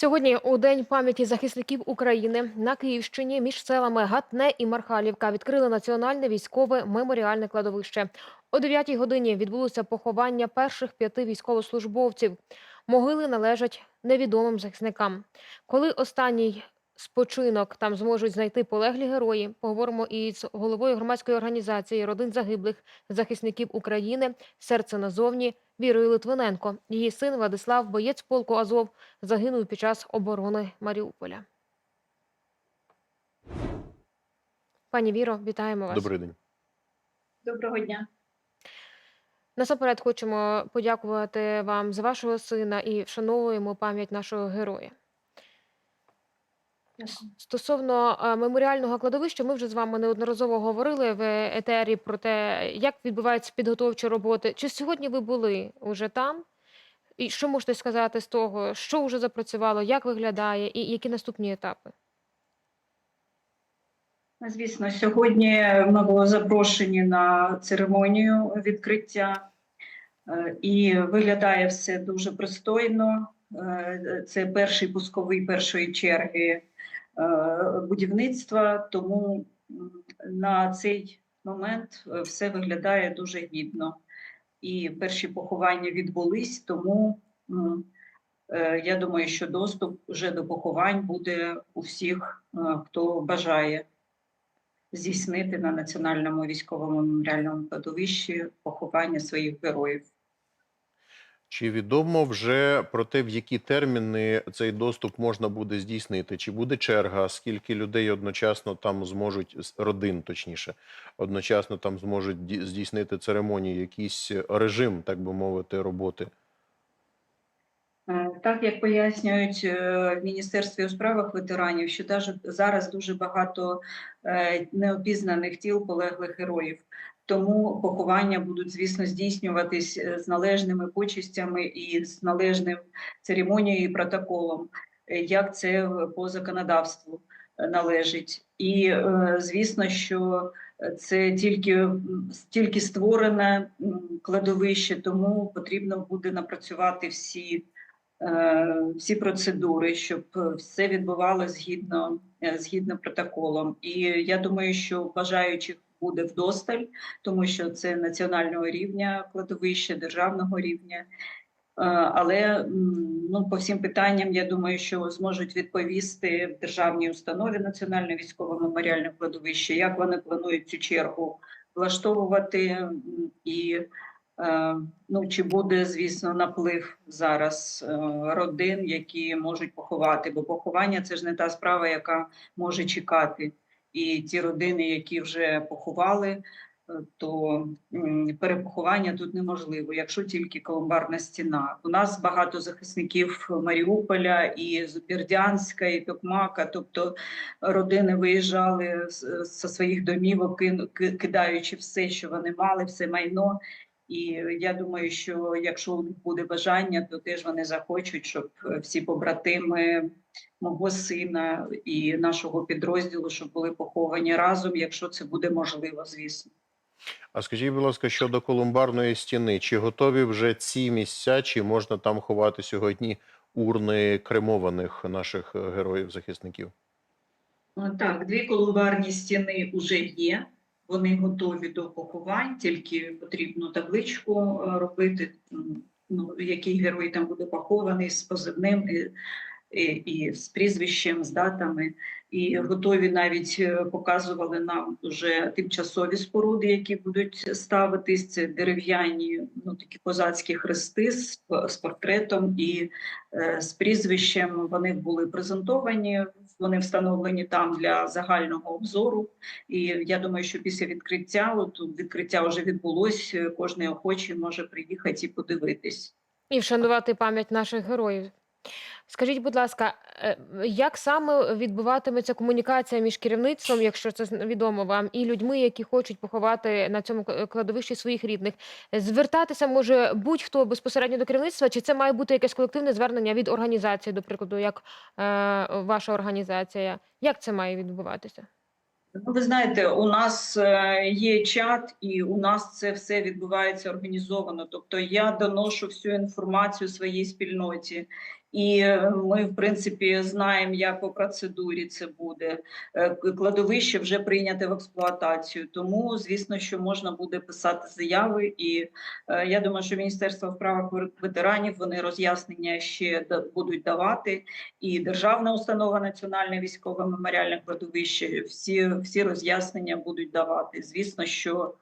Сьогодні у день пам'яті захисників України на Київщині між селами Гатне і Мархалівка відкрили національне військове меморіальне кладовище. О 9 годині відбулося поховання перших п'яти військовослужбовців. Могили належать невідомим захисникам. Коли останній спочинок там зможуть знайти полеглі герої, поговоримо із головою громадської організації родин загиблих захисників України Серце назовні Вірою Литвиненко. Її син Владислав, боєць полку Азов, загинув під час оборони Маріуполя. Пані Віро, вітаємо вас. Добрий день. Доброго дня. Насамперед хочемо подякувати вам за вашого сина і вшановуємо пам'ять нашого героя. Стосовно е, меморіального кладовища, ми вже з вами неодноразово говорили в етері про те, як відбуваються підготовчі роботи. Чи сьогодні ви були уже там? І що можете сказати з того, що вже запрацювало, як виглядає, і які наступні етапи? Звісно, сьогодні ми були запрошені на церемонію відкриття, е, і виглядає все дуже пристойно. Е, Це перший пусковий першої черги будівництва, тому на цей момент е, все виглядає дуже гідно. І перші поховання відбулись, тому е, я думаю, що доступ вже до поховань буде у всіх, е, хто бажає здійснити на національному військовому меморіальному кладовищі поховання своїх героїв. Чи відомо вже про те, в які терміни цей доступ можна буде здійснити? Чи буде черга? Скільки людей одночасно там зможуть родин, точніше, одночасно там зможуть здійснити церемонію, якийсь режим, так би мовити, роботи? Е, Так як пояснюють е, в Міністерстві у справах ветеранів, що даже зараз дуже багато е, неопізнаних тіл полеглих героїв. Тому поховання будуть, звісно, здійснюватись е, з належними почестями і з належним церемонією і протоколом, е, як це по законодавству е, належить. І звісно, що це тільки, тільки створене кладовище, тому потрібно буде напрацювати всі всі процедури, щоб все відбувалося згідно, згідно протоколом. І я думаю, що бажаючих буде вдосталь, тому що це національного рівня кладовище, державного рівня. Е, Але ну, по всім питанням, я думаю, що зможуть відповісти в державній установі Національне військове меморіальне кладовище, як вони планують цю чергу влаштовувати і Е, Ну, чи буде, звісно, наплив зараз е, родин, які можуть поховати, бо поховання це ж не та справа, яка може чекати. І ті родини, які вже поховали, е, то перепоховання тут неможливо, якщо тільки колумбарна стіна. У нас багато захисників Маріуполя і з Бердянська, і Токмака, тобто родини виїжджали зі своїх домівок, кидаючи все, що вони мали, все майно. І я думаю, що якщо у них буде бажання, то теж вони захочуть, щоб е, всі побратими мого сина і нашого підрозділу, щоб були поховані разом, якщо це буде можливо, звісно. А скажіть, будь ласка, щодо колумбарної стіни, чи готові вже ці місця, чи можна там ховати сьогодні урни кремованих наших е, героїв-захисників? Ну, Так, дві колумбарні стіни вже є. Вони готові до поховань, тільки потрібно табличку е, робити, ну, який герой там буде похований з позивним і, і, і з прізвищем, з датами. І готові навіть е, показували нам вже тимчасові споруди, які будуть ставитись. Це дерев'яні, ну такі козацькі хрести з, з портретом і е, з прізвищем. Вони були презентовані, вони встановлені там для загального обзору. І я думаю, що після відкриття, от відкриття вже відбулось, Кожний охочий може приїхати і подивитись. І вшанувати пам'ять наших героїв. Скажіть, будь ласка, е, як саме відбуватиметься комунікація між керівництвом, якщо це відомо вам, і людьми, які хочуть поховати на цьому кладовищі своїх рідних? Звертатися може будь-хто безпосередньо до керівництва, чи це має бути якесь колективне звернення від організації, до прикладу, як е, ваша організація? Як це має відбуватися? Ну, ви знаєте, у нас е, є чат, і у нас це все відбувається організовано. Тобто я доношу всю інформацію своїй спільноті, І е, ми, в принципі, знаємо, як по процедурі це буде. Е, Кладовище вже прийняте в експлуатацію, тому звісно, що можна буде писати заяви. І е, я думаю, що Міністерство в справах вер- ветеранів вони роз'яснення ще будуть давати. І державна установа Національне військове меморіальне кладовище. Всі, всі роз'яснення будуть давати. Звісно, що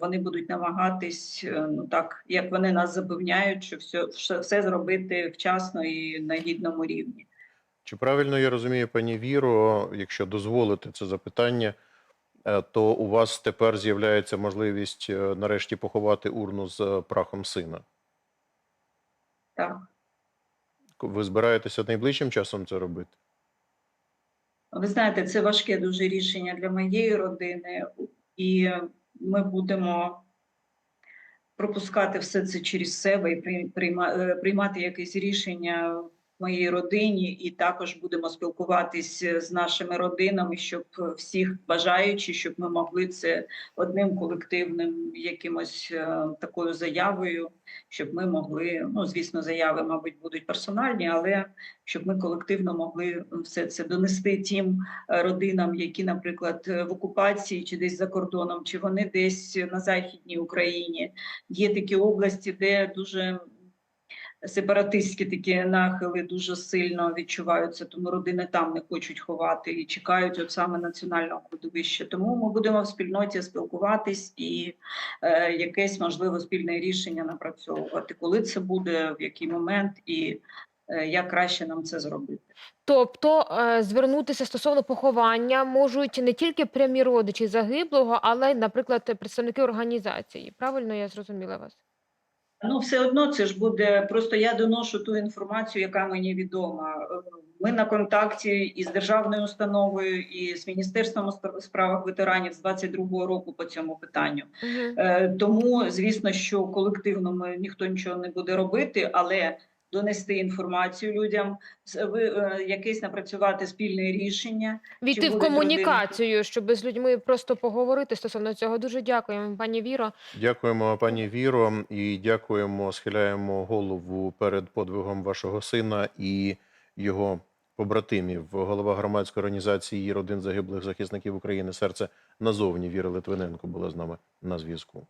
вони будуть намагатись, е, ну так як вони нас запевняють, що все, все, зробити вчасно і на гідному рівні. Чи правильно я розумію, пані Віро, якщо дозволите це запитання, е, то у вас тепер з'являється можливість е, нарешті поховати урну з е, прахом сина? Так. Ви збираєтеся найближчим часом це робити? Ви знаєте, це важке дуже рішення для моєї родини, і ми будемо пропускати все це через себе і е, приймати якесь рішення моїй родині, і також будемо спілкуватись з нашими родинами, щоб всіх бажаючи, щоб ми могли це одним колективним якимось е, такою заявою, щоб ми могли, ну звісно, заяви, мабуть, будуть персональні, але щоб ми колективно могли все це донести тим е, родинам, які, наприклад, е, в окупації чи десь за кордоном, чи вони десь на західній Україні. Є такі області, де дуже сепаратистські такі нахили дуже сильно відчуваються, тому родини там не хочуть ховати і чекають от саме національного кладовища. Тому ми будемо в спільноті спілкуватись і е, якесь можливо спільне рішення напрацьовувати, коли це буде, в який момент і е, як краще нам це зробити. Тобто е, звернутися стосовно поховання можуть не тільки прямі родичі загиблого, але й, наприклад, представники організації. Правильно я зрозуміла вас? Ну, все одно це ж буде. Просто я доношу ту інформацію, яка мені відома. Ми на контакті із державною установою і з міністерством у справах ветеранів з 22-го року по цьому питанню. Угу. Тому, звісно, що колективно ми ніхто нічого не буде робити, але донести інформацію людям, з- ви- е, якесь напрацювати спільне рішення. Війти в комунікацію, щоб з людьми просто поговорити стосовно цього. Дуже дякуємо, пані Віро. Дякуємо, пані Віро, і дякуємо, схиляємо голову перед подвигом вашого сина і його побратимів. Голова громадської організації родин загиблих захисників України серце назовні Віра Литвиненко була з нами на зв'язку.